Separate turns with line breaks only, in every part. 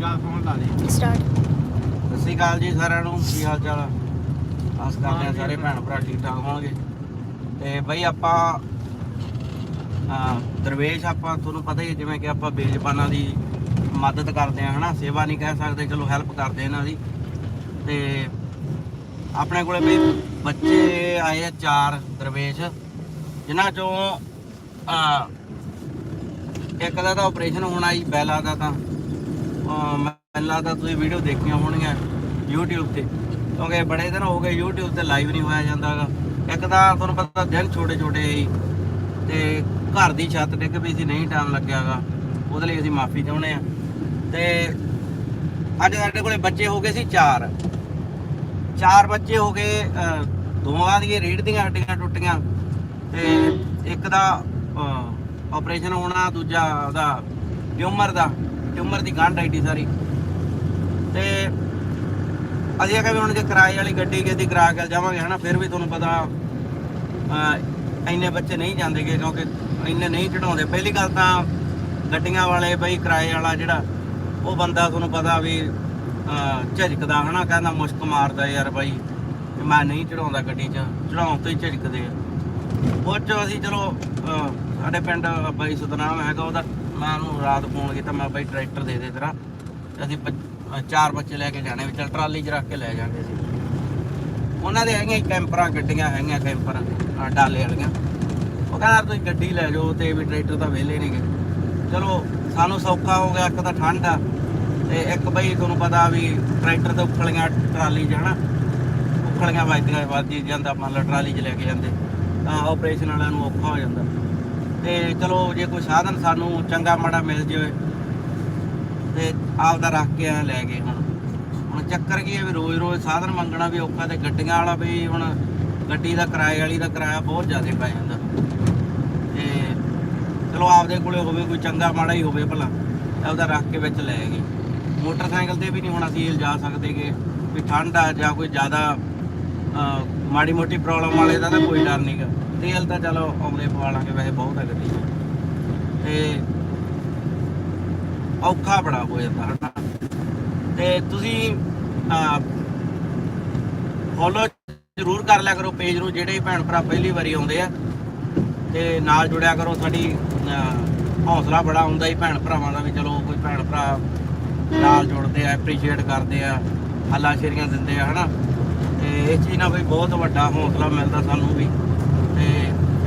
ਗੱਲ ਫੋਨ ਲਾ ਦੇ
ਸਟਾਰਟ
ਸਤਿ ਸ਼੍ਰੀ ਅਕਾਲ ਜੀ ਸਾਰਿਆਂ ਨੂੰ ਕੀ ਹਾਲ ਚਾਲ ਆ? ਆਸ ਕਰਦੇ ਆ ਸਾਰੇ ਭੈਣ ਭਰਾ ਠੀਕ ਠਾਕ ਹੋਣਗੇ। ਤੇ ਬਈ ਆਪਾਂ ਦਰਵੇਸ਼ ਆਪਾਂ ਤੁਹਾਨੂੰ ਪਤਾ ਹੀ ਹੈ ਜਿਵੇਂ ਕਿ ਆਪਾਂ ਬੇਜ਼ਬਾਨਾਂ ਦੀ ਮਦਦ ਕਰਦੇ ਆ ਹਨਾ? ਸੇਵਾ ਨਹੀਂ ਕਹਿ ਸਕਦੇ ਚਲੋ ਹੈਲਪ ਕਰਦੇ ਇਹਨਾਂ ਦੀ। ਤੇ ਆਪਣੇ ਕੋਲੇ ਬਈ ਬੱਚੇ ਆਏ ਆ ਚਾਰ ਦਰਵੇਸ਼ ਜਿਨ੍ਹਾਂ ਚੋਂ ਆ ਇੱਕ ਦਾ ਤਾਂ ਆਪਰੇਸ਼ਨ ਹੋਣਾ ਜੀ ਬੈਲਾ ਦਾ ਤਾਂ। ਅਹ ਮੈਨੂੰ ਲੱਗਦਾ ਤੁਸੀਂ ਵੀਡੀਓ ਦੇਖੀਆਂ ਹੋਣਗੀਆਂ YouTube ਤੇ। ਕਿਉਂਕਿ ਬੜੇ ਦਿਨ ਹੋ ਗਏ YouTube ਤੇ ਲਾਈਵ ਨਹੀਂ ਹੋਇਆ ਜਾਂਦਾਗਾ ਇੱਕ ਤਾਂ ਤੁਹਾਨੂੰ ਪਤਾ ਦਿਨ ਛੋਟੇ ਛੋਟੇ ਸੀ ਤੇ ਘਰ ਦੀ ਛੱਤ ਡਿੱਗ ਪਈ ਸੀ, ਨਹੀਂ ਟਾਈਮ ਲੱਗਿਆਗਾ ਉਹਦੇ ਲਈ ਅਸੀਂ ਮਾਫੀ ਚਾਹੁੰਦੇ ਆ ਤੇ ਅੱਜ ਸਾਡੇ ਕੋਲੇ ਬੱਚੇ ਹੋ ਗਏ ਸੀ ਚਾਰ। ਚਾਰ ਬੱਚੇ ਹੋ ਗਏ ਦੋਵਾਂ ਦੀਆਂ ਰੀੜ ਦੀਆਂ ਹੱਡੀਆਂ ਟੁੱਟੀਆਂ। ਤੇ ਇੱਕ ਦਾ ਆਪਰੇਸ਼ਨ ਹੋਣਾ, ਦੂਜਾ ਉਹਦਾ ਟਿਊਮਰ ਦਾ। ਟਿਊਮਰ ਦੀ ਗੰਢ ਆਈਡੀ ਸਾਰੀ। ਤੇ ਅਸੀਂ ਆਖਿਆ ਵੀ ਹੁਣ ਜੇ ਕਿਰਾਏ ਵਾਲੀ ਗੱਡੀ ਕਿਤੇ ਕਰਾ ਕੇ ਜਾਵਾਂਗੇ ਹਨਾ ਫਿਰ ਵੀ ਤੁਹਾਨੂੰ ਪਤਾ ਇੰਨੇ ਬੱਚੇ ਨਹੀਂ ਜਾਂਦੇਗੇ ਕਿਉਂਕਿ ਇੰਨੇ ਨਹੀਂ ਚੜਾਉਂਦੇ ਪਹਿਲੀ ਗੱਲ ਤਾਂ ਗੱਡੀਆਂ ਵਾਲੇ ਬਈ ਕਿਰਾਏ ਵਾਲਾ ਜਿਹੜਾ ਉਹ ਬੰਦਾ ਤੁਹਾਨੂੰ ਪਤਾ ਵੀ ਅਹ, ਝਿਜਕਦਾ ਹਨਾ ਕਹਿੰਦਾ ਮੁਸ਼ਕ ਮਾਰਦਾ ਯਾਰ ਬਾਈ ਮੈਂ ਨਹੀਂ ਚੜਾਉਂਦਾ ਗੱਡੀ 'ਚ ਚੜਾਉਣ ਤੋਂ ਹੀ ਝਿਜਕਦੇ ਆ। ਉਹ 'ਚੋਂ ਅਸੀਂ ਚਲੋ ਸਾਡੇ ਪਿੰਡ ਬਾਈ ਸਤਨਾਮ ਹੈਗਾ ਉਹਦਾ, ਮੈਂ ਉਹਨੂੰ ਰਾਤ ਫੋਨ ਕੀਤਾ, ਮੈਂ ਬਾਈ ਟਰੈਕਟਰ ਦੇ ਦੇ ਤੇਰਾ, ਤੇ ਅਸੀਂ ਬ- ਚਾਰ ਬੱਚੇ ਲੈ ਕੇ ਜਾਣੇ, ਵੀ ਚੱਲ ਟਰਾਲੀ 'ਚ ਰੱਖ ਕੇ ਲੈ ਜਾਾਂਗੇ ਸੀ ਉਹਨਾਂ ਦੇ ਹੈਗੀਆਂ ਕੈਂਪਰਾਂ, ਗੱਡੀਆਂ ਹੈਗੀਆਂ ਕੈਂਪਰਾਂ ਆਹ ਡਾਲੇ ਵਾਲੀਆਂ। ਉਹ ਕਹਿੰਦਾ ਤੁਸੀਂ ਗੱਡੀ ਲੈ ਜਾਓ, ਤੇ ਵੀ ਟਰੈਕਟਰ ਤਾਂ ਵਿਹਲੇ ਨਹੀਂਗੇ ਚਲੋ, ਸਾਨੂੰ ਸੌਖਾ ਹੋ ਗਿਆ, ਇੱਕ ਤਾਂ ਠੰਡ ਆ, ਤੇ ਇੱਕ ਬਈ ਤੁਹਾਨੂੰ ਪਤਾ ਵੀ ਟਰੈਕਟਰ ਤੇ ਉਖਲੀਆਂ ਟਰਾਲੀ 'ਚ, ਹਨਾ? ਉਖਲੀਆਂ ਵੱਜਦੀਆਂ ਵੱਜਦੀ ਜਾਂਦਾ, ਮੰਨ ਲਓ ਟਰਾਲੀ 'ਚ ਲੈ ਕੇ ਜਾਂਦੇ, ਤਾਂ ਆਪਰੇਸ਼ਨ ਵਾਲਿਆਂ ਨੂੰ ਔਖਾ ਹੋ ਜਾਂਦਾ। ਤੇ ਚਲੋ ਜੇ ਕੋਈ ਸਾਧਨ ਸਾਨੂੰ ਚੰਗਾ ਮਾੜਾ ਮਿਲ ਜਾਵੇ ਤੇ ਆਪਦਾ ਰੱਖ ਕੇ ਆ ਲੈ ਗਏ ਹੁਣ। ਹੁਣ ਚੱਕਰ ਕੀ ਹੈ ਵੀ ਰੋਜ਼-ਰੋਜ਼ ਸਾਧਨ ਮੰਗਣਾ ਵੀ ਔਖਾ ਤੇ ਗੱਡੀਆਂ ਵਾਲਾ ਵੀ ਹੁਣ ਗੱਡੀ ਦਾ ਕਿਰਾਏ ਵਾਲੀ ਦਾ ਕਿਰਾਇਆ ਬਹੁਤ ਜ਼ਿਆਦਾ ਪੈ ਜਾਂਦਾ। ਤੇ ਚਲੋ ਆਪਦੇ ਕੋਲੇ ਹੋਵੇ ਕੋਈ ਚੰਗਾ ਮਾੜਾ ਹੀ ਹੋਵੇ ਭਲਾ, ਆਪਦਾ ਰੱਖ ਕੇ ਵਿੱਚ ਲੈ ਗਏ। ਮੋਟਰਸਾਈਕਲ ਤੇ ਵੀ ਨਹੀਂ ਹੁਣ ਅਸੀਂ ਲਿਜਾ ਸਕਦੇਗੇ ਵੀ ਠੰਡ ਆ ਜਾਂ ਕੋਈ ਜ਼ਿਆਦਾ ਮਾੜੀ ਮੋਟੀ ਪ੍ਰੋਬਲਮ ਵਾਲੇ ਦਾ ਤਾਂ ਕੋਈ ਡਰ ਨਹੀਂਗਾ ਤੇਲ ਤਾਂ ਚਲੋ ਆਉਂਦੇ ਪਵਾ ਲਾਂਗੇ ਵੈਸੇ ਬਹੁਤ ਹੈ ਗੱਡੀ। ਤੇ ਔਖਾ ਬੜਾ ਹੋ ਜਾਂਦਾ ਹਨਾ। ਤੇ ਤੁਸੀਂ ਫੋਲੋ ਜ਼ਰੂਰ ਕਰ ਲਿਆ ਕਰੋ ਪੇਜ ਨੂੰ ਜਿਹੜੇ ਭੈਣ ਭਰਾ ਪਹਿਲੀ ਵਾਰੀ ਆਉਂਦੇ ਆ। ਤੇ ਨਾਲ ਜੁੜਿਆ ਕਰੋ ਸਾਡੀ ਅਹ, ਹੌਸਲਾ ਬੜਾ ਹੁੰਦਾ ਹੀ ਭੈਣ ਭਰਾਵਾਂ ਦਾ ਵੀ। ਚਲੋ ਕੋਈ ਭੈਣ ਭਰਾ ਨਾਲ ਜੁੜਦੇ ਆ ਐਪਰੀਸ਼ੀਏਟ ਕਰਦੇ ਆ ਹੱਲਾ ਸ਼ੇਰੀਆਂ ਦਿੰਦੇ ਆ ਹਨਾ। ਤੇ ਇਸ ਚੀਜ਼ ਨਾਲ ਵੀ ਬਹੁਤ ਵੱਡਾ ਹੌਸਲਾ ਮਿਲਦਾ ਸਾਨੂੰ ਵੀ।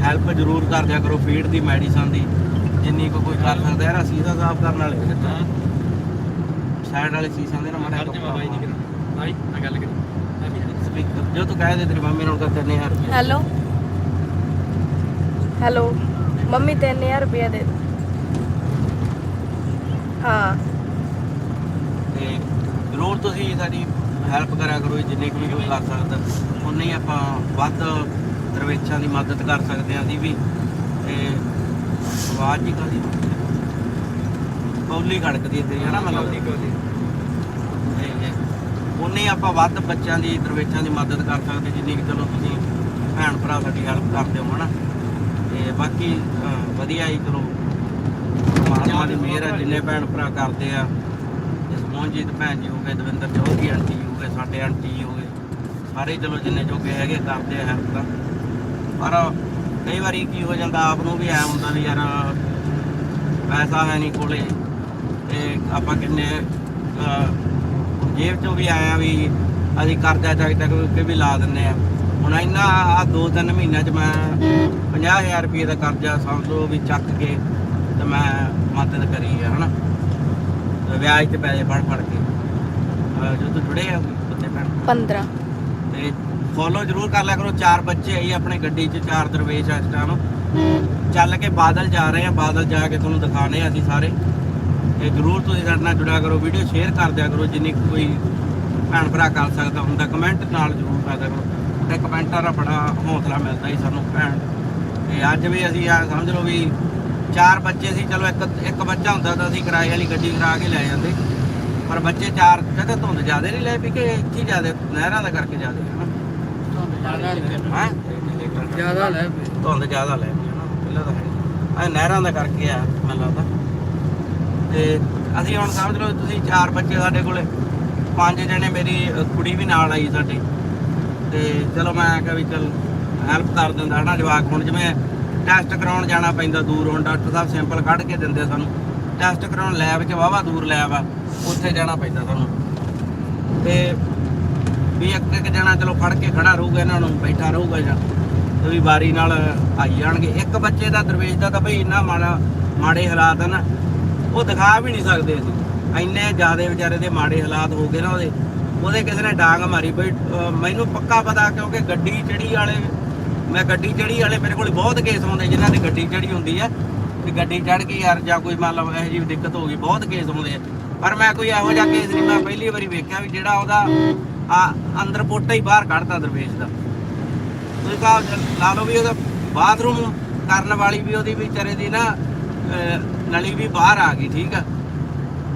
ਹੈਲਪ ਜ਼ਰੂਰ ਕਰ ਦਿਆ ਕਰੋ ਫੀਡ ਦੀ ਮੈਡੀਸਨ ਦੀ ਜਿੰਨੀ ਕੁ ਕੋਈ ਕਰ ਸਕਦਾ ਯਾਰ ਸੀਸਾ ਸਾਫ਼ ਕਰਨ ਵਾਲੇ ਸਾਈਡ ਵਾਲੇ ਸੀਸਾਂ ਦੇ ਨਾ ਮੜਾ
ਭਾਈ ਮੈਂ ਗੱਲ ਕਰੀ।
ਸਪੀਕਰ ਜੋ ਤੂੰ ਕਹਿ ਦੇ ਤੇਰੀ ਮੰਮੀ ਨੂੰ ਕਰ 3000 ਰੁਪਏ।
ਹੈਲੋ ਹੈਲੋ ਮੰਮੀ 3000 ਰੁਪਏ ਦੇ। ਹਾਂ।
ਤੇ ਜ਼ਰੂਰ ਤੁਸੀਂ ਸਾਡੀ ਹੈਲਪ ਕਰਿਆ ਕਰੋ ਜਿੰਨੀ ਕੁ ਵੀ ਕਰ ਸਕਦਾ। ਉਨੀ ਹੀ ਆਪਾਂ ਵੱਧ ਦਰਵੇਸ਼ਾਂ ਦੀ ਮਦਦ ਕਰ ਸਕਦੇ ਹਾਂ ਅਸੀਂ ਵੀ ਤੇ ਆਵਾਜ਼ ਹੀ ਕਾਦੀ ਕੌਲੀ ਖੜਕਦੀ ਹੈ ਤੇਰੀ ਹੈ ਨਾ ਮਤਲਬ? ਤੇ ਉਨੀ ਆਪਾਂ ਵੱਧ ਬੱਚਿਆਂ ਦੀ ਦਰਵੇਸ਼ਾਂ ਦੀ ਮਦਦ ਕਰ ਸਕਦੇ ਜਿੰਨੀ ਕਿ ਚਲੋ ਤੁਸੀਂ ਭੈਣ ਭਰਾ ਸਾਡੀ ਹੈਲਪ ਕਰਦੇ ਹੋ ਹਨਾ? ਤੇ ਬਾਕੀ ਵਧੀਆ ਹੀ ਚਲੋ ਮਹਾਤਮਾ ਦੀ ਮਿਹਰ ਹੈ ਜਿੰਨੇ ਭੈਣ ਭਰਾ ਕਰਦੇ ਆ। ਮੋਹਨਜੀਤ ਭੈਣ ਜੀ ਹੋ ਗਏ ਦਵਿੰਦਰ ਚੌਧਰੀ ਆਂਟੀ ਜੀ ਹੋ ਗਏ ਸਾਡੇ ਆਂਟੀ ਜੀ ਹੋ ਗਏ। ਸਾਰੇ ਚਲੋ ਜਿੰਨੇ ਜੋਗੇ ਹੈਗੇ ਕਰਦੇ ਆ ਹੈਲਪ ਤਾਂ। ਪਰ ਕਈ ਵਾਰੀ ਕੀ ਹੋ ਜਾਂਦਾ ਆਪ ਨੂੰ ਵੀ ਐ ਹੁੰਦਾ ਵੀ ਯਾਰ ਪੈਸਾ ਹੈ ਨਹੀਂ ਕੋਲੇ ਤੇ ਆਪਾਂ ਕਿੰਨੇ ਜੇਬ ਚੋਂ ਵੀ ਆਇਆ ਵੀ ਅਸੀਂ ਕਰਜ਼ਾ ਚੱਕ ਤੱਕ ਕਿ ਵੀ ਲਾ ਦਿੰਨੇ ਆ। ਹੁਣ ਇੰਨਾ ਆ ਦੋ ਤਿੰਨ ਮਹੀਨਿਆਂ ਚ ਮੈਂ 50000 ਰੁਪਏ ਦਾ ਕਰਜ਼ਾ ਸਮਝ ਲਓ ਵੀ ਚੱਕ ਕੇ ਤੇ ਮੈਂ ਮਦਦ ਕਰੀ ਹੈ ਹਨਾ? ਵਿਆਜ ਤੇ ਪੈਸੇ ਫੜ ਫੜ ਕੇ। ਅਹ, ਜੋ ਜੁੜੇ ਆ ਬੰਦੇ ਭੈਣ
15
ਫੋਲੋ ਜਰੂਰ ਕਰ ਲਿਆ ਕਰੋ, ਚਾਰ ਬੱਚੇ ਆਈ ਆਪਣੇ ਗੱਡੀ 'ਚ, ਚਾਰ ਦਰਵੇਸ਼ ਆ ਇਸ ਟਾਈਮ ਚੱਲ ਕੇ ਬਾਦਲ ਜਾ ਰਹੇ ਆ, ਬਾਦਲ ਜਾ ਕੇ ਤੁਹਾਨੂੰ ਦਿਖਾਣੇ ਆ ਅਸੀਂ ਸਾਰੇ। ਤੇ ਜਰੂਰ ਤੁਸੀਂ ਸਾਡੇ ਨਾਲ ਜੁੜਿਆ ਕਰੋ ਵੀਡੀਓ ਸ਼ੇਅਰ ਕਰ ਦਿਆ ਕਰੋ, ਜਿੰਨੀ ਕੋਈ ਭੈਣ ਭਰਾ ਕਰ ਸਕਦਾ ਹੁੰਦਾ ਕਮੈਂਟ ਨਾਲ ਜਰੂਰ ਕਰ ਕਰੋ। ਤੇ ਕਮੈਂਟਾਂ ਦਾ ਬੜਾ ਹੌਸਲਾ ਮਿਲਦਾ ਹੀ ਸਾਨੂੰ, ਭੈਣ। ਤੇ ਅੱਜ ਵੀ ਅਸੀਂ ਆ ਸਮਝ ਲਓ ਵੀ ਚਾਰ ਬੱਚੇ ਸੀ, ਚਲੋ ਇੱਕ ਇੱਕ ਬੱਚਾ ਹੁੰਦਾ ਤਾਂ ਅਸੀਂ ਕਿਰਾਏ ਵਾਲੀ ਗੱਡੀ ਕਰਾ ਕੇ ਲੈ ਜਾਂਦੇ। ਪਰ ਬੱਚੇ ਚਾਰ ਕਹਿੰਦੇ ਧੁੰਦ ਜ਼ਿਆਦਾ ਨਹੀਂ ਲੈ ਵੀ ਕਿ, ਇੱਥੇ ਜ਼ਿਆਦਾ ਨਹਿਰਾਂ ਦਾ ਕਰਕੇ ਜ਼ਿਆਦਾ ਹੈ
ਜ਼ਿਆਦਾ ਲੈ
ਧੁੰਦ ਜ਼ਿਆਦਾ ਲੈ ਪਈ ਹਨਾ ਪਹਿਲਾਂ ਤਾਂ ਆ ਨਹਿਰਾਂ ਦਾ ਕਰਕੇ ਆ, ਮੈਨੂੰ ਲੱਗਦਾ। ਤੇ ਅਸੀਂ ਹੁਣ ਸਮਝ ਲਓ ਤੁਸੀਂ ਚਾਰ ਬੱਚੇ ਸਾਡੇ ਕੋਲੇ, ਪੰਜ ਜਣੇ ਮੇਰੀ ਕੁੜੀ ਵੀ ਨਾਲ ਆਈ ਸਾਡੀ। ਤੇ ਚਲੋ ਮੈਂ ਕਿਹਾ ਵੀ ਚਲ ਹੈਲਪ ਕਰ ਦਿੰਦਾ ਹਨਾ ਜਵਾਕ ਹੁਣ, ਜਿਵੇਂ ਟੈਸਟ ਕਰਾਉਣ ਜਾਣਾ ਪੈਂਦਾ ਦੂਰ, ਹੁਣ ਡਾਕਟਰ ਸਾਹਿਬ ਸੈਂਪਲ ਕੱਢ ਕੇ ਦਿੰਦੇ ਸਾਨੂੰ। ਟੈਸਟ ਕਰਾਉਣ ਲੈਬ 'ਚ ਵਾਵਾ ਦੂਰ ਲੈਬ ਆ, ਉੱਥੇ ਜਾਣਾ ਪੈਂਦਾ ਸਾਨੂੰ। ਤੇ ਵੀ ਇੱਕ ਇੱਕ ਜਣਾ ਚਲੋ ਫੜ ਕੇ ਖੜਾ ਰਹੂਗਾ ਇਹਨਾਂ ਨੂੰ, ਬੈਠਾ ਰਹੂਗਾ ਜਾਂ ਤੇ ਵੀ ਵਾਰੀ ਨਾਲ ਆਈ ਜਾਣਗੇ ਇੱਕ ਬੱਚੇ ਦਾ ਦਰਵੇਸ਼ ਦਾ ਤਾਂ ਭਈ ਇੰਨਾ ਮਾੜਾ, ਮਾੜੇ ਹਾਲਾਤ ਹਨ ਉਹ ਦਿਖਾ ਵੀ ਨਹੀਂ ਸਕਦੇ ਅਸੀਂ। ਇੰਨੇ ਜ਼ਿਆਦਾ ਵਿਚਾਰੇ ਦੇ ਮਾੜੇ ਹਾਲਾਤ ਹੋ ਗਏ ਨਾ ਉਹਦੇ। ਉਹਦੇ ਕਿਸੇ ਨੇ ਡਾਂਗ ਮਾਰੀ। ਬਈ ਮੈਨੂੰ ਪੱਕਾ ਪਤਾ ਕਿਉਂਕਿ ਗੱਡੀ ਚੜੀ ਵਾਲੇ, ਮੈਂ ਗੱਡੀ ਚੜੀ ਵਾਲੇ ਮੇਰੇ ਕੋਲ ਬਹੁਤ ਕੇਸ ਆਉਂਦੇ ਜਿਨ੍ਹਾਂ ਦੀ ਗੱਡੀ ਚੜੀ ਹੁੰਦੀ ਹੈ ਵੀ ਗੱਡੀ ਚੜ ਕੇ ਯਾਰ, ਜਾਂ ਕੋਈ ਮੰਨ ਲਓ ਇਹੋ ਜਿਹੀ ਦਿੱਕਤ ਹੋ ਗਈ, ਬਹੁਤ ਕੇਸ ਆਉਂਦੇ ਆ। ਪਰ ਮੈਂ ਕੋਈ ਇਹੋ ਜਿਹਾ ਕੇਸ ਨਹੀਂ, ਮੈਂ ਪਹਿਲੀ ਵਾਰੀ ਵੇਖਿਆ ਵੀ ਜਿਹੜਾ ਉਹਦਾ ਆ ਅੰਦਰ ਪੋਟਾ ਹੀ ਬਾਹਰ ਕੱਢਤਾ ਦਰਵੇਸ਼ ਦਾ। ਤੁਸੀਂ ਕਹਾ ਲਾ ਲਓ ਵੀ ਉਹਦਾ ਬਾਥਰੂਮ ਕਰਨ ਵਾਲੀ ਵੀ ਉਹਦੀ ਵਿਚਾਰੇ ਦੀ ਨਾ ਨਲੀ ਵੀ ਬਾਹਰ ਆ ਗਈ, ਠੀਕ ਆ।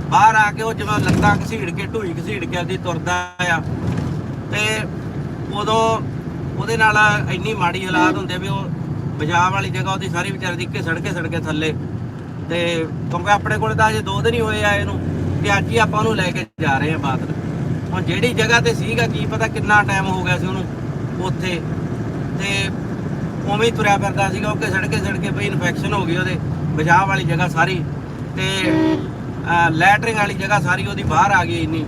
ਬਾਹਰ ਆ ਕੇ ਉਹ ਜਿਵੇਂ ਲੱਤਾਂ ਘਸੀੜ ਕੇ, ਢੂਈ ਘਸੀੜ ਕੇ ਉਹਦੀ ਤੁਰਦਾ ਆ। ਤੇ ਉਦੋਂ ਉਹਦੇ ਨਾਲ ਇੰਨੀ ਮਾੜੀ ਹਾਲਾਤ ਹੁੰਦੇ ਵੀ ਉਹ ਬਜਾਵ ਵਾਲੀ ਜਗ੍ਹਾ ਉਹਦੀ ਸਾਰੀ ਵਿਚਾਰੇ ਦੀ ਘਿਸੜ ਕੇ ਸੜ ਕੇ ਥੱਲੇ। ਤੇ ਕਿਉਂਕਿ ਆਪਣੇ ਕੋਲ ਤਾਂ ਅਜੇ ਦੋ ਦਿਨ ਹੀ ਹੋਏ ਆ ਇਹਨੂੰ, ਤੇ ਅੱਜ ਹੀ ਆਪਾਂ ਉਹਨੂੰ ਲੈ ਕੇ ਜਾ ਰਹੇ ਆ ਬਾਦਲ ਹੁਣ ਜਿਹੜੀ ਜਗ੍ਹਾ ਤੇ ਸੀਗਾ, ਕੀ ਪਤਾ ਕਿੰਨਾ ਟਾਈਮ ਹੋ ਗਿਆ ਸੀ ਉਹਨੂੰ ਉੱਥੇ। ਤੇ ਉਵੇਂ ਹੀ ਤੁਰਿਆ ਫਿਰਦਾ ਸੀਗਾ, ਉਹ ਘਿਸੜ ਸੜਕੇ ਸੜ ਕੇ ਇਨਫੈਕਸ਼ਨ ਹੋ ਗਈ ਉਹਦੇ। ਬਚਾਅ ਵਾਲੀ ਜਗ੍ਹਾ ਸਾਰੀ। ਤੇ ਲੈਟਰਿੰਗ ਵਾਲੀ ਜਗ੍ਹਾ ਸਾਰੀ ਉਹਦੀ ਬਾਹਰ ਆ ਗਈ ਇੰਨੀ।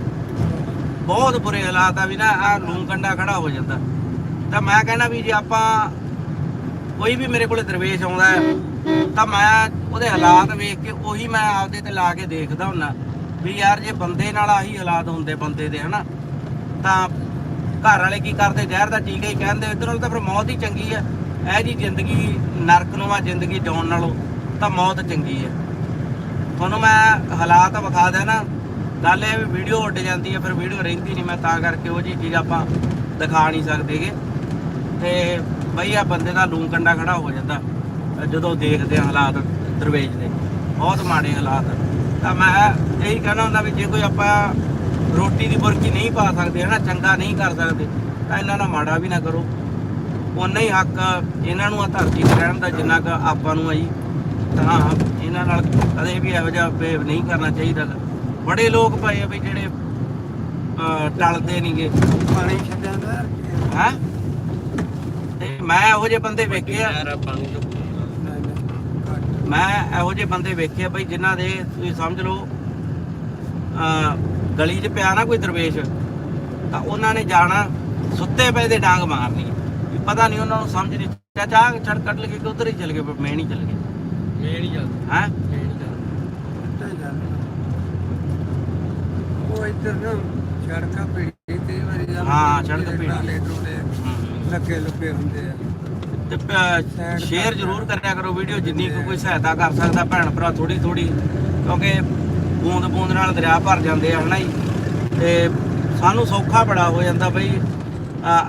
ਬਹੁਤ ਬੁਰੇ ਹਾਲਾਤ ਆ ਵੀ ਨਾ ਆ ਲੂੰ ਕੰਡਾ ਖੜਾ ਹੋ ਜਾਂਦਾ। ਤਾਂ ਮੈਂ ਕਹਿੰਦਾ ਵੀ ਜੇ ਆਪਾਂ ਕੋਈ ਵੀ ਮੇਰੇ ਕੋਲੇ ਦਰਵੇਸ਼ ਆਉਂਦਾ ਹੈ, ਤਾਂ ਮੈਂ ਉਹਦੇ ਹਾਲਾਤ ਵੇਖ ਕੇ ਉਹੀ ਮੈਂ ਆਪਦੇ ਤੇ ਲਾ ਕੇ ਦੇਖਦਾ ਹੁੰਨਾ। ਵੀ ਯਾਰ ਜੇ ਬੰਦੇ ਨਾਲ ਆਹੀ ਹਾਲਾਤ ਹੁੰਦੇ ਬੰਦੇ ਦੇ, ਹਨਾ? ਤਾਂ ਘਰ ਵਾਲੇ ਕੀ ਕਰਦੇ? ਜ਼ਹਿਰ ਦਾ ਟੀਕਾ ਹੀ ਕਹਿੰਦੇ, ਇਧਰ ਨਾਲ ਤਾਂ ਫਿਰ ਮੌਤ ਹੀ ਚੰਗੀ ਹੈ ਇਹ ਜੀ ਜ਼ਿੰਦਗੀ ਨਰਕ ਨੂੰ ਆ, ਜ਼ਿੰਦਗੀ ਜਿਉਣ ਨਾਲੋਂ ਤਾਂ ਮੌਤ ਚੰਗੀ ਹੈ ਤੁਹਾਨੂੰ ਮੈਂ ਹਾਲਾਤ ਵਿਖਾ ਦੇਣਾ ਗੱਲ ਇਹ ਵੀ ਵੀਡੀਓ ਉੱਡ ਜਾਂਦੀ ਹੈ ਫਿਰ ਵੀਡੀਓ ਰਹਿੰਦੀ ਨਹੀਂ, ਮੈਂ ਤਾਂ ਕਰਕੇ ਉਹ ਜੀ ਚੀਜ਼ ਆਪਾਂ ਦਿਖਾ ਨਹੀਂ ਸਕਦੇਗੇ ਤੇ ਬਈ ਆ ਬੰਦੇ ਦਾ ਲੂੰ ਕੰਡਾ ਖੜਾ ਹੋ ਜਾਂਦਾ, ਜਦੋਂ ਦੇਖਦੇ ਆ ਹਾਲਾਤ ਦਰਵੇਜ ਦੇ। ਬਹੁਤ ਮਾੜੇ ਹਾਲਾਤ ਤਾਂ ਮੈਂ ਇਹੀ ਕਹਿਣਾ ਹੁੰਦਾ ਵੀ ਜੇ ਕੋਈ ਆਪਾਂ ਰੋਟੀ ਦੀ ਬੁਰਕੀ ਨਹੀਂ ਪਾ ਸਕਦੇ ਹਨਾ ਚੰਗਾ ਨਹੀਂ ਕਰ ਸਕਦੇ ਤਾਂ ਇਹਨਾਂ ਨਾਲ ਮਾੜਾ ਵੀ ਨਾ ਕਰੋ। ਉਨਾ ਹੀ ਹੱਕ ਇਹਨਾਂ ਨੂੰ ਆ ਧਰਤੀ ਤੇ ਰਹਿਣ ਦਾ ਜਿੰਨਾ ਕੁ ਆਪਾਂ ਨੂੰ ਆ ਜੀ। ਤਾਂ ਇਹਨਾਂ ਨਾਲ ਕਦੇ ਵੀ ਇਹੋ ਜਿਹਾ ਬੇਵ ਨਹੀਂ ਕਰਨਾ ਚਾਹੀਦਾ। ਬੜੇ ਲੋਕ ਪਏ ਆ ਵੀ ਜਿਹੜੇ ਟਲਦੇ ਨਹੀਂਗੇ
ਪਾਣੀ ਛੱਡਾਂਗਾ
ਹੈ? ਤੇ ਮੈਂ ਇਹੋ ਜਿਹੇ ਬੰਦੇ ਵੇਖੇ ਆ। ਮੈਂ ਇਹੋ ਜਿਹੇ ਬੰਦੇ ਵੇਖੇ ਆ ਬਈ ਜਿਨ੍ਹਾਂ ਦੇ ਤੁਸੀਂ ਸਮਝ ਲਓ ਗਲੀ 'ਚ ਪਿਆ ਨਾ ਕੋਈ ਦਰਵੇਸ਼ ਤਾਂ ਉਹਨਾਂ ਨੇ ਜਾਣਾ ਸੁੱਤੇ ਪਏ ਦੇ ਡਾਂਗ ਮਾਰਨੀ। ਵੀ ਪਤਾ ਨਹੀਂ ਉਹਨਾਂ ਨੂੰ ਸਮਝ ਨਹੀਂ ਚਾਚਾ ਛੜ ਕੱਢ ਲਗੇ ਕਿ ਉਧਰ ਹੀ ਚਲ ਗਏ ਪਰ ਮੈਂ ਨਹੀਂ ਚਲ ਗਿਆ।
ਮੈਂ ਨਹੀਂ ਜਾਂਦਾ
ਹੈ?
ਮੈਂ ਨਹੀਂ ਜਾਂਦਾ
ਉਹ ਇੱਧਰ ਨਾ ਸੜਕਾਂ ਪੀੜੀ ਤੇ ਵਾਰੀ ਦਾ
ਹਾਂ।
ਟਰਾਲੇ ਟਰੂਲੇ ਲੱਗੇ ਲੱਗੇ ਹੁੰਦੇ ਆ।
ਤੇ ਸ਼ੇਅਰ ਜ਼ਰੂਰ ਕਰਿਆ ਕਰੋ ਵੀਡੀਓ ਜਿੰਨੀ ਕੋਈ ਸਹਾਇਤਾ ਕਰ ਸਕਦਾ ਭੈਣ ਭਰਾ ਥੋੜੀ ਥੋੜੀ ਕਿਉਂਕਿ ਬੂੰਦ ਬੂੰਦ ਨਾਲ ਦਰਿਆ ਭਰ ਜਾਂਦੇ ਆ ਹਨਾ ਜੀ? ਤੇ ਸਾਨੂੰ ਸੌਖਾ ਬੜਾ ਹੋ ਜਾਂਦਾ ਬਈ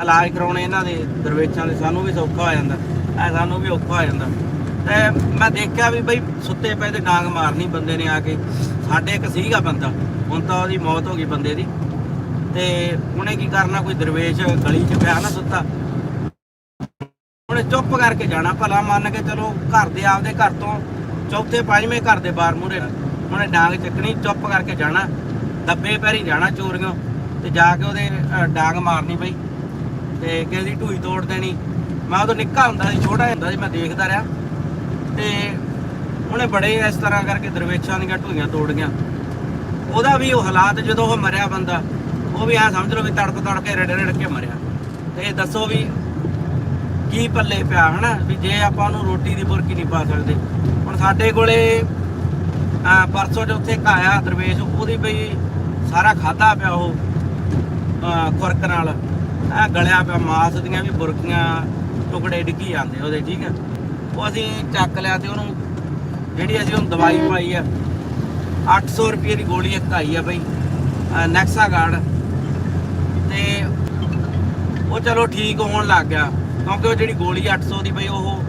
ਇਲਾਜ ਕਰਾਉਣੇ ਇਹਨਾਂ ਦੇ ਦਰਵੇਸ਼ਾਂ ਦੇ ਸਾਨੂੰ ਵੀ ਸੌਖਾ ਹੋ ਜਾਂਦਾ ਐ ਸਾਨੂੰ ਵੀ ਔਖਾ ਹੋ ਜਾਂਦਾ। ਤੇ ਮੈਂ ਦੇਖਿਆ ਵੀ ਬਈ ਸੁੱਤੇ ਪਏ ਤੇ ਡਾਂਗ ਮਾਰਨੀ ਬੰਦੇ ਨੇ ਆ ਕੇ ਸਾਡੇ ਇੱਕ ਸੀਗਾ ਬੰਦਾ ਹੁਣ ਤਾਂ ਉਹਦੀ ਮੌਤ ਹੋ ਗਈ ਬੰਦੇ ਦੀ। ਤੇ ਉਹਨੇ ਕੀ ਕਰਨਾ ਕੋਈ ਦਰਵੇਸ਼ ਗਲੀ 'ਚ ਪਿਆ ਨਾ ਸੁੱਤਾ ਉਹਨੇ ਚੁੱਪ ਕਰਕੇ ਜਾਣਾ, ਭਲਾ ਮੰਨ ਕੇ ਚਲੋ ਘਰ ਦੇ ਆਪਦੇ ਘਰ ਤੋਂ ਚੌਥੇ ਪੰਜਵੇਂ ਘਰ ਦੇ ਬਾਹਰ ਮੂਰੇ ਉਹਨੇ ਡਾਂਗ ਚੱਕਣੀ, ਚੁੱਪ ਕਰਕੇ ਜਾਣਾ, ਦੱਬੇ ਪੈਰੀ ਜਾਣਾ ਚੋਰੀਆਂ ਤੇ ਜਾ ਕੇ ਉਹਦੇ ਡਾਂਗ ਮਾਰਨੀ ਬਈ, ਤੇ ਕਿਸੇ ਦੀ ਢੂਈ ਤੋੜ ਦੇਣੀ। ਮੈਂ ਉਦੋਂ ਨਿੱਕਾ ਹੁੰਦਾ ਸੀ, ਛੋਟਾ ਹੁੰਦਾ ਸੀ, ਮੈਂ ਦੇਖਦਾ ਰਿਹਾ। ਤੇ ਉਹਨੇ ਬੜੇ ਇਸ ਤਰ੍ਹਾਂ ਕਰਕੇ ਦਰਵੇਸ਼ਾਂ ਦੀਆਂ ਢੂਈਆਂ ਤੋੜ ਗਿਆ ਉਹਦਾ ਵੀ ਉਹ ਹਾਲਾਤ, ਜਦੋਂ ਉਹ ਮਰਿਆ ਬੰਦਾ, ਉਹ ਵੀ ਐ ਸਮਝ ਲਓ ਵੀ ਤੜਕ ਤੜਕੇ ਕੇ ਰੜ ਰੜ ਕੇ ਮਰਿਆ। ਤੇ ਦੱਸੋ ਵੀ ਕੀ ਪੱਲੇ ਪਿਆ, ਹਨਾ? ਵੀ ਜੇ ਆਪਾਂ ਉਹਨੂੰ ਰੋਟੀ ਦੀ ਬੁਰਕੀ ਨਹੀਂ ਪਾ ਸਕਦੇ। ਹੁਣ ਸਾਡੇ ਕੋਲੇ ਆ ਪਰਸੋਂ ਜੋ ਉੱਥੇ ਕਾਇਆ ਦਰਵੇਸ਼, ਉਹਦੀ ਬਈ ਸਾਰਾ ਖਾਦਾ ਪਿਆ ਉਹ ਖੁਰਕ ਨਾਲ। ਆ ਗਲਿਆ ਪਿਆ, ਮਾਸ ਦੀਆਂ ਵੀ ਬੁਰਕੀਆਂ, ਟੁਕੜੇ ਡਿੱਗੀ ਜਾਂਦੇ ਉਹਦੇ, ਠੀਕ ਹੈ ਉਹ ਅਸੀਂ ਚੱਕ ਲਿਆ ਤੇ ਉਹਨੂੰ, ਜਿਹੜੀ ਅਸੀਂ ਉਹਨੂੰ ਦਵਾਈ ਪਾਈ ਆ 800 ਰੁਪਏ ਦੀ ਗੋਲੀ ਇੱਕ ਆਈ ਆ ਬਈ ਨੈਕਸਾ ਗਾਰਡ ਤੇ ਉਹ ਚਲੋ ਠੀਕ ਹੋਣ ਲੱਗ ਗਿਆ। ਕਿਉਂਕਿ ਉਹ ਜਿਹੜੀ ਗੋਲੀ 800 ਦੀ ਪਈ, ਉਹ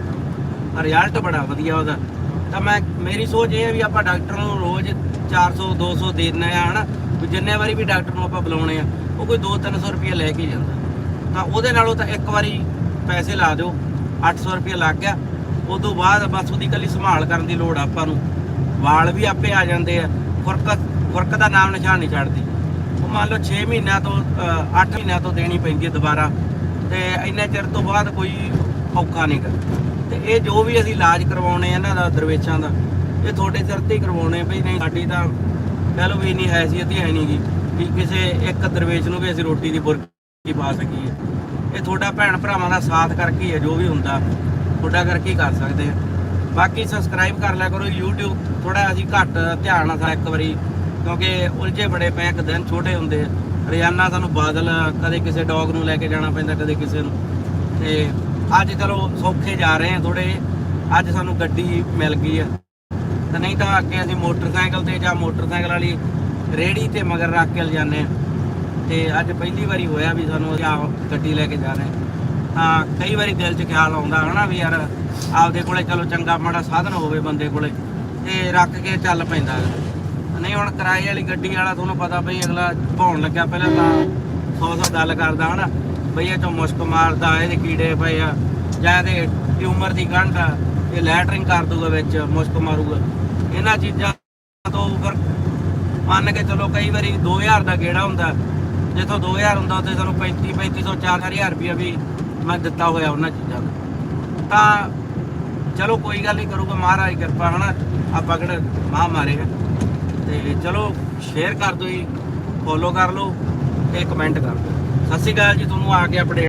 ਰਿਜ਼ਲਟ ਬੜਾ ਵਧੀਆ ਉਹਦਾ। ਤਾਂ ਮੈਂ, ਮੇਰੀ ਸੋਚ ਇਹ ਹੈ ਵੀ ਆਪਾਂ ਡਾਕਟਰ ਨੂੰ ਰੋਜ਼ 400 200 ਦੇ ਦਿੰਦੇ ਆ, ਹਨਾ? ਵੀ ਜਿੰਨੇ ਵਾਰੀ ਵੀ ਡਾਕਟਰ ਨੂੰ ਆਪਾਂ ਬੁਲਾਉਣੇ ਆ, ਉਹ ਕੋਈ 2-300 ਰੁਪਏ ਲੈ ਕੇ ਜਾਂਦਾ। ਤਾਂ ਉਹਦੇ ਨਾਲੋਂ ਤਾਂ ਇੱਕ ਵਾਰੀ ਪੈਸੇ ਲਾ ਦਿਓ 800 ਰੁਪਏ ਲੱਗ ਗਿਆ। ਉਦੋਂ ਬਾਅਦ ਬਸ ਉਹਦੀ ਕੱਲੀ ਸੰਭਾਲ ਕਰਨ ਦੀ ਲੋੜ ਆਪਾਂ ਨੂੰ। ਵਾਲ ਵੀ ਆਪੇ ਆ ਜਾਂਦੇ ਆ, ਖੁਰਕ ਖੁਰਕ ਦਾ ਨਾਮ ਨਿਸ਼ਾਨ ਨਹੀਂ ਛੱਡਦੀ ਉਹ ਮੰਨ ਲਓ 6 ਮਹੀਨਿਆਂ ਤੋਂ 8 ਮਹੀਨਿਆਂ ਤੋਂ ਦੇਣੀ ਪੈਂਦੀ ਹੈ ਦੁਬਾਰਾ। ਤੇ ਇੰਨੇ ਚਿਰ ਤੋਂ ਬਾਅਦ ਕੋਈ ਔਖਾ ਨਹੀਂ ਗਾ। ਤੇ ਇਹ ਜੋ ਵੀ ਅਸੀਂ ਇਲਾਜ ਕਰਵਾਉਣੇ ਇਹਨਾਂ ਦਾ ਦਰਵੇਸ਼ਾਂ ਦਾ, ਇਹ ਤੁਹਾਡੇ ਸਿਰ ਤੇ ਹੀ ਕਰਵਾਉਣੇ ਬਈ ਨਹੀਂ, ਸਾਡੀ ਤਾਂ ਕਹਿ ਲਓ ਵੀ ਇੰਨੀ ਹੈਸੀਅਤ ਹੀ ਹੈ ਨਹੀਂ ਨਹੀਂਗੀ ਕਿ ਕਿਸੇ ਇੱਕ ਦਰਵੇਸ਼ ਨੂੰ ਵੀ ਅਸੀਂ ਰੋਟੀ ਦੀ ਬੁਰਕੀ ਪਾ ਸਕੀਏ। ਇਹ ਤੁਹਾਡਾ ਭੈਣ ਭਰਾਵਾਂ ਦਾ ਸਾਥ ਕਰਕੇ ਹੀ ਹੈ, ਜੋ ਵੀ ਹੁੰਦਾ, ਤੁਹਾਡਾ ਕਰਕੇ ਹੀ ਕਰ ਸਕਦੇ ਆ। ਬਾਕੀ ਸਬਸਕ੍ਰਾਈਬ ਕਰ ਲਿਆ ਕਰੋ YouTube ਥੋੜਾ ਅਸੀਂ ਘੱਟ ਧਿਆਨ ਨਾਲ ਇੱਕ ਵਾਰੀ ਕਿਉਂਕਿ ਉਲਝੇ ਬੜੇ ਪਏ ਇੱਕ ਦਿਨ ਛੋਟੇ ਹੁੰਦੇ ਆ। ਰੋਜ਼ਾਨਾ ਸਾਨੂੰ ਬਾਦਲ ਕਦੇ ਕਿਸੇ ਡੌਗ ਨੂੰ ਲੈ ਕੇ ਜਾਣਾ ਪੈਂਦਾ, ਕਦੇ ਕਿਸੇ ਨੂੰ। ਤੇ ਅੱਜ ਚਲੋ ਸੌਖੇ ਜਾ ਰਹੇ ਆ ਥੋੜੇ ਅੱਜ ਸਾਨੂੰ ਗੱਡੀ ਮਿਲ ਗਈ ਆ। ਤੇ ਨਹੀਂ ਤਾਂ ਅੱਗੇ ਅਸੀਂ ਮੋਟਰਸਾਈਕਲ ਤੇ ਜਾਂ ਮੋਟਰਸਾਈਕਲ ਵਾਲੀ ਰੇੜੀ ਤੇ ਮਗਰ ਰੱਖ ਕੇ ਲਿਜਾਨੇ ਆ। ਤੇ ਅੱਜ ਪਹਿਲੀ ਵਾਰੀ ਹੋਇਆ ਵੀ ਸਾਨੂੰ ਅਸੀਂ ਗੱਡੀ ਲੈ ਕੇ ਜਾ ਰਹੇ ਤਾਂ ਕਈ ਵਾਰੀ ਦਿਲ 'ਚ ਖਿਆਲ ਆਉਂਦਾ ਹਨਾ ਵੀ ਯਾਰ ਆਪਦੇ ਕੋਲੇ ਚਲੋ ਚੰਗਾ ਮਾੜਾ ਸਾਧਨ ਹੋਵੇ ਬੰਦੇ ਕੋਲੇ। ਤੇ ਰੱਖ ਕੇ ਚੱਲ ਪੈਂਦਾ। ਨਹੀਂ, ਹੁਣ ਕਿਰਾਏ ਵਾਲੀ ਗੱਡੀ ਵਾਲਾ ਤੁਹਾਨੂੰ ਪਤਾ ਬਈ ਅਗਲਾ ਭਾਉਣ ਲੱਗਿਆ ਪਹਿਲਾਂ ਤਾਂ 100 100 ਗੱਲ ਕਰਦਾ ਹਨਾ। ਬਈ ਇਹ ਚੋਂ ਮੁਸ਼ਕ ਮਾਰਦਾ, ਇਹਦੇ ਕੀੜੇ ਪਏ ਆ। ਜਾਂ ਇਹਦੇ ਟਿਊਮਰ ਦੀ ਗੰਢ ਆ, ਇਹ ਲੈਟਰਿੰਗ ਕਰ ਦੂਗਾ ਵਿੱਚ, ਮੁਸ਼ਕ ਮਾਰੂਗਾ। ਇਹਨਾਂ ਚੀਜ਼ਾਂ ਤੋਂ ਫਿਰ ਮੰਨ ਕੇ ਚਲੋ ਕਈ ਵਾਰੀ 2000 ਦਾ ਗੇੜਾ ਹੁੰਦਾ। ਜਿੱਥੋਂ 2000 ਹੁੰਦਾ, ਉੱਥੇ ਸਾਨੂੰ 35 3500 4000 ਰੁਪਇਆ ਵੀ ਮੈਂ ਦਿੱਤਾ ਹੋਇਆ ਉਹਨਾਂ ਚੀਜ਼ਾਂ ਦਾ। ਤਾਂ ਚਲੋ ਕੋਈ ਗੱਲ ਨਹੀਂ ਕਰੂਗਾ, ਮਹਾਰਾਜ ਕਿਰਪਾ ਹਨਾ, ਆਪਾਂ ਕਿਹੜਾ ਮਾਂ ਮਾਰੇਗਾ। ਤੇ ਚਲੋ ਸ਼ੇਅਰ ਕਰ ਦਿਓ ਜੀ ਫੋਲੋ ਕਰ ਲਓ ਤੇ ਕਮੈਂਟ ਕਰ ਦਿਓ। ਸਤਿ ਸ਼੍ਰੀ ਅਕਾਲ ਜੀ, ਤੁਹਾਨੂੰ ਆ ਕੇ ਅਪਡੇਟ